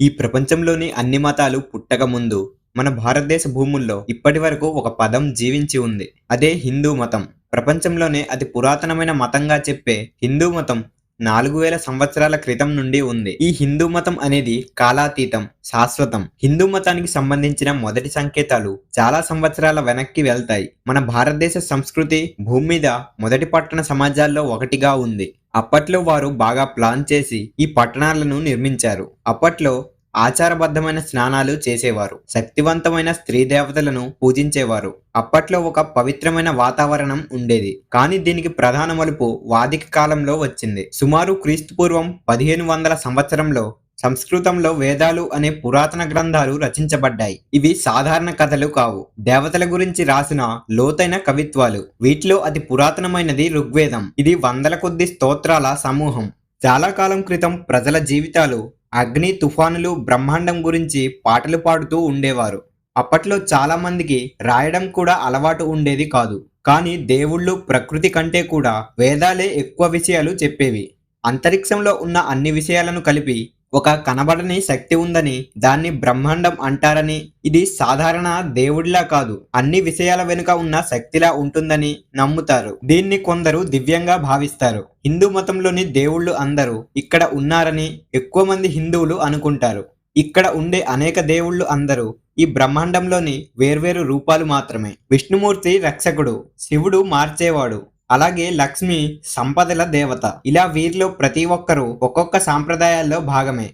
ఈ ప్రపంచంలోని అన్ని మతాలు పుట్టక ముందు మన భారతదేశ భూముల్లో ఇప్పటి వరకు ఒక పదం జీవించి ఉంది. అదే హిందూ మతం. ప్రపంచంలోనే అతి పురాతనమైన మతంగా చెప్పే హిందూ మతం నాలుగు వేల సంవత్సరాల క్రితం నుండి ఉంది. ఈ హిందూ మతం అనేది కాలాతీతం శాశ్వతం. హిందూ మతానికి సంబంధించిన మొదటి సంకేతాలు చాలా సంవత్సరాల వెనక్కి వెళ్తాయి. మన భారతదేశ సంస్కృతి భూమి మీద మొదటి పట్టణ సమాజాల్లో ఒకటిగా ఉంది. అప్పట్లో వారు బాగా ప్లాన్ చేసి ఈ పట్టణాలను నిర్మించారు. అప్పట్లో ఆచారబద్ధమైన స్నానాలు చేసేవారు. శక్తివంతమైన స్త్రీ దేవతలను పూజించేవారు. అప్పట్లో ఒక పవిత్రమైన వాతావరణం ఉండేది. కానీ దీనికి ప్రధాన మలుపు వాదిక కాలంలో వచ్చింది. సుమారు క్రీస్తు పూర్వం పదిహేను వందల సంవత్సరంలో సంస్కృతంలో వేదాలు అనే పురాతన గ్రంథాలు రచించబడ్డాయి. ఇవి సాధారణ కథలు కావు. దేవతల గురించి రాసిన లోతైన కవిత్వాలు. వీటిలో అతి పురాతనమైనది ఋగ్వేదం. ఇది వందల కొద్ది స్తోత్రాల సమూహం. చాలా కాలం క్రితం ప్రజల జీవితాలు అగ్ని తుఫానులు బ్రహ్మాండం గురించి పాటలు పాడుతూ ఉండేవారు. అప్పట్లో చాలా మందికి రాయడం కూడా అలవాటు ఉండేది కాదు. కానీ దేవుళ్ళు ప్రకృతి కంటే కూడా వేదాలే ఎక్కువ విషయాలు చెప్పేవి. అంతరిక్షంలో ఉన్న అన్ని విషయాలను కలిపి ఒక కనబడని శక్తి ఉందని దాన్ని బ్రహ్మాండం అంటారని ఇది సాధారణ దేవుడిలా కాదు అన్ని విషయాల వెనుక ఉన్న శక్తిలా ఉంటుందని నమ్ముతారు. దీన్ని కొందరు దివ్యంగా భావిస్తారు. హిందూ మతంలోని దేవుళ్ళు అందరూ ఇక్కడ ఉన్నారని ఎక్కువ మంది హిందువులు అనుకుంటారు. ఇక్కడ ఉండే అనేక దేవుళ్ళు అందరూ ఈ బ్రహ్మాండంలోని వేర్వేరు రూపాలు మాత్రమే. విష్ణుమూర్తి రక్షకుడు శివుడు మార్చేవాడు. అలాగే లక్ష్మి సంపదల దేవత. ఇలా వీరిలో ప్రతి ఒక్కరూ ఒక్కొక్క సాంప్రదాయాల్లో భాగమే.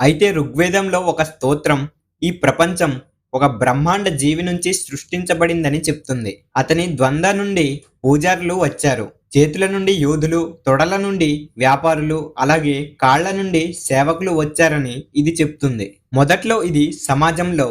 అయితే ఋగ్వేదంలో ఒక స్తోత్రం ఈ ప్రపంచం ఒక బ్రహ్మాండ జీవి నుంచి సృష్టించబడిందని చెప్తుంది. అతని ద్వంద్వ నుండి పూజారులు వచ్చారు. చేతుల నుండి యోధులు తొడల నుండి వ్యాపారులు అలాగే కాళ్ళ నుండి సేవకులు వచ్చారని ఇది చెప్తుంది. మొదట్లో ఇది సమాజంలో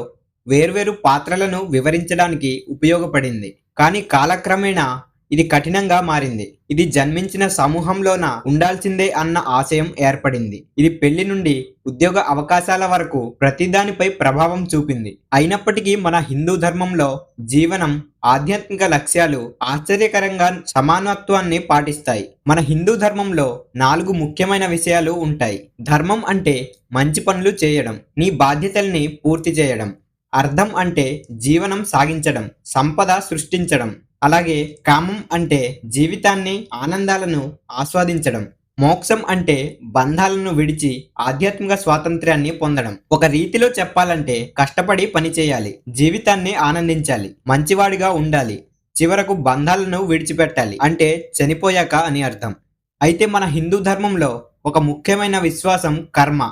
వేర్వేరు పాత్రలను వివరించడానికి ఉపయోగపడింది. కానీ కాలక్రమేణా ఇది కఠినంగా మారింది. ఇది జన్మించిన సమూహంలోన ఉండాల్సిందే అన్న ఆశయం ఏర్పడింది. ఇది పెళ్ళి నుండి ఉద్యోగ అవకాశాల వరకు ప్రతిదానిపై ప్రభావం చూపింది. అయినప్పటికీ మన హిందూ ధర్మంలో జీవనం ఆధ్యాత్మిక లక్ష్యాలు ఆశ్చర్యకరంగా సమానత్వాన్ని పాటిస్తాయి. మన హిందూ ధర్మంలో నాలుగు ముఖ్యమైన విషయాలు ఉంటాయి. ధర్మం అంటే మంచి పనులు చేయడం నీ బాధ్యతల్ని పూర్తి చేయడం. అర్థం అంటే జీవనం సాగించడం సంపద సృష్టించడం. అలాగే కామం అంటే జీవితాన్ని ఆనందాలను ఆస్వాదించడం. మోక్షం అంటే బంధాలను విడిచి ఆధ్యాత్మిక స్వాతంత్ర్యాన్ని పొందడం. ఒక రీతిలో చెప్పాలంటే కష్టపడి పని చేయాలి జీవితాన్ని ఆనందించాలి మంచివాడిగా ఉండాలి చివరకు బంధాలను విడిచిపెట్టాలి అంటే చనిపోయాక అని అర్థం. అయితే మన హిందూ ధర్మంలో ఒక ముఖ్యమైన విశ్వాసం కర్మ.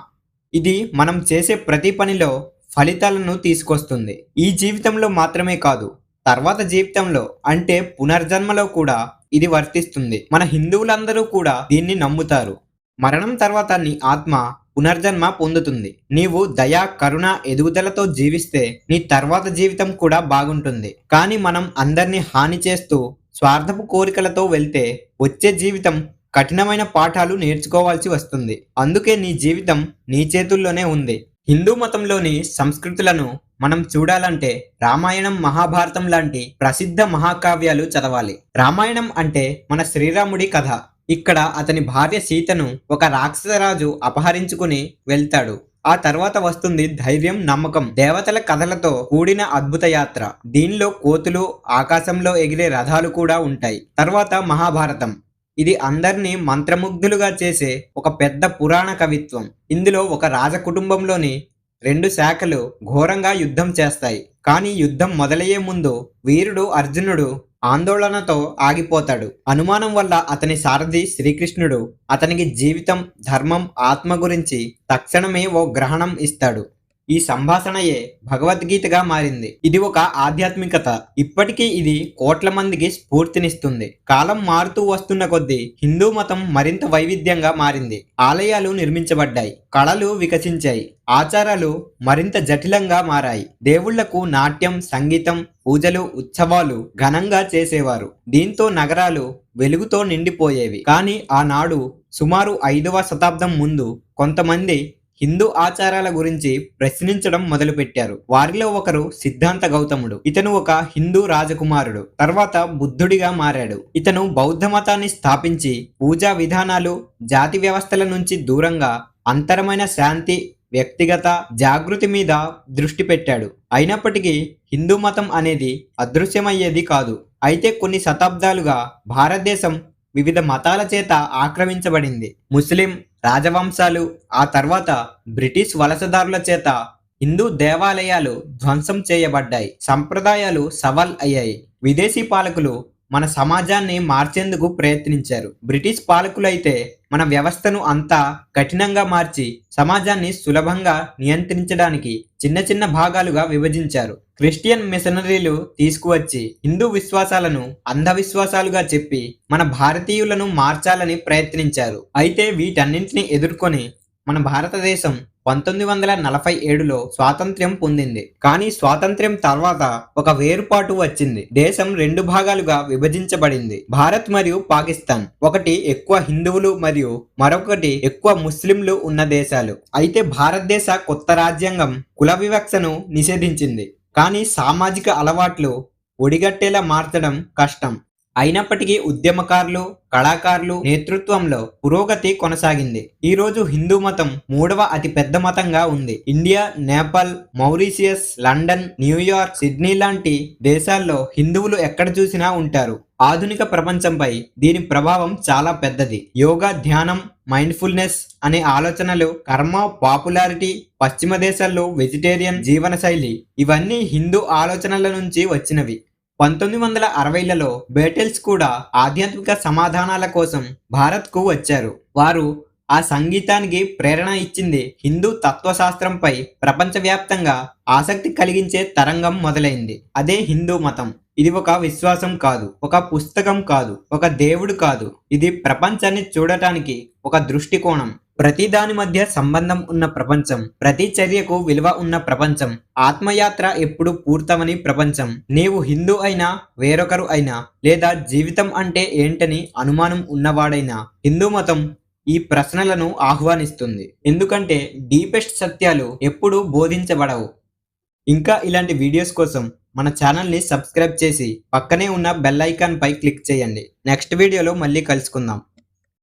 ఇది మనం చేసే ప్రతి పనిలో ఫలితాలను తీసుకొస్తుంది. ఈ జీవితంలో మాత్రమే కాదు తర్వాత జీవితంలో అంటే పునర్జన్మలో కూడా ఇది వర్తిస్తుంది. మన హిందువులందరూ కూడా దీన్ని నమ్ముతారు. మరణం తర్వాత నీ ఆత్మ పునర్జన్మ పొందుతుంది. నీవు దయ కరుణ ఎదుగుదలతో జీవిస్తే నీ తర్వాత జీవితం కూడా బాగుంటుంది. కానీ మనం అందరినీ హాని చేస్తూ స్వార్థపు కోరికలతో వెళ్తే వచ్చే జీవితం కఠినమైన పాఠాలు నేర్చుకోవాల్సి వస్తుంది. అందుకే నీ జీవితం నీ చేతుల్లోనే ఉంది. హిందూ మతంలోని సంస్కృతులను మనం చూడాలంటే రామాయణం మహాభారతం లాంటి ప్రసిద్ధ మహాకావ్యాలు చదవాలి. రామాయణం అంటే మన శ్రీరాముడి కథ. ఇక్కడ అతని భార్య సీతను ఒక రాక్షసరాజు అపహరించుకుని వెళ్తాడు. ఆ తర్వాత వస్తుంది ధైర్యం నమ్మకం. దేవతల కథలతో కూడిన అద్భుత యాత్ర. దీనిలో కోతులు ఆకాశంలో ఎగిరే రథాలు కూడా ఉంటాయి. తర్వాత మహాభారతం. ఇది అందరినీ మంత్రముగ్ధులుగా చేసే ఒక పెద్ద పురాణ కవిత్వం. ఇందులో ఒక రాజకుటుంబంలోని రెండు శాఖలు ఘోరంగా యుద్ధం చేస్తాయి. కానీ యుద్ధం మొదలయ్యే ముందు వీరుడు అర్జునుడు ఆందోళనతో ఆగిపోతాడు. అనుమానం వల్ల అతని సారథి శ్రీకృష్ణుడు అతనికి జీవితం ధర్మం ఆత్మ గురించి తక్షణమే ఓ గ్రహణం ఇస్తాడు. ఈ సంభాషణయే భగవద్గీతగా మారింది. ఇది ఒక ఆధ్యాత్మికత. ఇప్పటికీ ఇది కోట్ల మందికి స్ఫూర్తినిస్తుంది. కాలం మారుతూ వస్తున్న కొద్దీ హిందూ మతం మరింత వైవిధ్యంగా మారింది. ఆలయాలు నిర్మించబడ్డాయి. కళలు వికసించాయి. ఆచారాలు మరింత జటిలంగా మారాయి. దేవుళ్ళకు నాట్యం సంగీతం పూజలు ఉత్సవాలు ఘనంగా చేసేవారు. దీంతో నగరాలు వెలుగుతో నిండిపోయేవి. కానీ ఆనాడు సుమారు ఐదవ శతాబ్దం ముందు కొంతమంది హిందూ ఆచారాల గురించి ప్రశ్నించడం మొదలుపెట్టారు. వారిలో ఒకరు సిద్ధాంత గౌతముడు. ఇతను ఒక హిందూ రాజకుమారుడు. తర్వాత బుద్ధుడిగా మారాడు. ఇతను బౌద్ధ మతాన్ని స్థాపించి పూజా విధానాలు జాతి వ్యవస్థల నుంచి దూరంగా అంతరమైన శాంతి వ్యక్తిగత జాగృతి మీద దృష్టి పెట్టాడు. అయినప్పటికీ హిందూ మతం అనేది అదృశ్యమయ్యేది కాదు. అయితే కొన్ని శతాబ్దాలుగా భారతదేశం వివిధ మతాల చేత ఆక్రమించబడింది. ముస్లిం రాజవంశాలు ఆ తర్వాత బ్రిటిష్ వలసదారుల చేత హిందూ దేవాలయాలు ధ్వంసం చేయబడ్డాయి. సంప్రదాయాలు సవాల్ అయ్యాయి. విదేశీ పాలకులు మన సమాజాన్ని మార్చేందుకు ప్రయత్నించారు. బ్రిటిష్ పాలకులైతే మన వ్యవస్థను అంతా కఠినంగా మార్చి సమాజాన్ని సులభంగా నియంత్రించడానికి చిన్న చిన్న భాగాలుగా విభజించారు. క్రిస్టియన్ మిషనరీలు తీసుకువచ్చి హిందూ విశ్వాసాలను అంధవిశ్వాసాలుగా చెప్పి మన భారతీయులను మార్చాలని ప్రయత్నించారు. అయితే వీటన్నింటిని ఎదుర్కొని మన భారతదేశం పంతొమ్మిది వందల నలభై ఏడులో స్వాతంత్ర్యం పొందింది. కానీ స్వాతంత్ర్యం తర్వాత ఒక వేరుపాటు వచ్చింది. దేశం రెండు భాగాలుగా విభజించబడింది. భారత్ మరియు పాకిస్తాన్. ఒకటి ఎక్కువ హిందువులు మరియు మరొకటి ఎక్కువ ముస్లింలు ఉన్న దేశాలు. అయితే భారతదేశ కొత్త రాజ్యాంగం కుల వివక్షను నిషేధించింది. కానీ సామాజిక అలవాట్లు ఒడిగట్టేలా మార్చడం కష్టం. అయినప్పటికీ ఉద్యమకారులు కళాకారులు నేతృత్వంలో పురోగతి కొనసాగింది. ఈ రోజు హిందూ మతం మూడవ అతి పెద్ద మతంగా ఉంది. India Nepal Mauritius London New York Sydney లాంటి దేశాల్లో హిందువులు ఎక్కడ చూసినా ఉంటారు. ఆధునిక ప్రపంచంపై దీని ప్రభావం చాలా పెద్దది. యోగా ధ్యానం మైండ్ఫుల్నెస్ అనే ఆలోచనలు కర్మ పాపులారిటీ పశ్చిమ దేశాల్లో వెజిటేరియన్ జీవనశైలి ఇవన్నీ హిందూ ఆలోచనల నుంచి వచ్చినవి. పంతొమ్మిది వందల అరవైలలో బేటెల్స్ కూడా ఆధ్యాత్మిక సమాధానాల కోసం భారత్కు వచ్చారు. వారు ఆ సంగీతానికి ప్రేరణ ఇచ్చింది హిందూ తత్వశాస్త్రంపై ప్రపంచవ్యాప్తంగా ఆసక్తి కలిగించే తరంగం మొదలైంది. అదే హిందూ మతం. ఇది ఒక విశ్వాసం కాదు ఒక పుస్తకం కాదు ఒక దేవుడు కాదు. ఇది ప్రపంచాన్ని చూడటానికి ఒక దృష్టికోణం. ప్రతి దాని మధ్య సంబంధం ఉన్న ప్రపంచం ప్రతి చర్యకు విలువ ఉన్న ప్రపంచం. ఆత్మయాత్ర ఎప్పుడు పూర్తమని ప్రపంచం. నీవు హిందూ అయినా వేరొకరు అయినా లేదా జీవితం అంటే ఏంటని అనుమానం ఉన్నవాడైనా హిందూ మతం ఈ ప్రశ్నలను ఆహ్వానిస్తుంది. ఎందుకంటే డీపెస్ట్ సత్యాలు ఎప్పుడూ బోధించబడవు. ఇంకా ఇలాంటి వీడియోస్ కోసం మన ఛానల్ని సబ్స్క్రైబ్ చేసి పక్కనే ఉన్న బెల్ ఐకాన్ పై క్లిక్ చేయండి. నెక్స్ట్ వీడియోలో మళ్ళీ కలుసుకుందాం.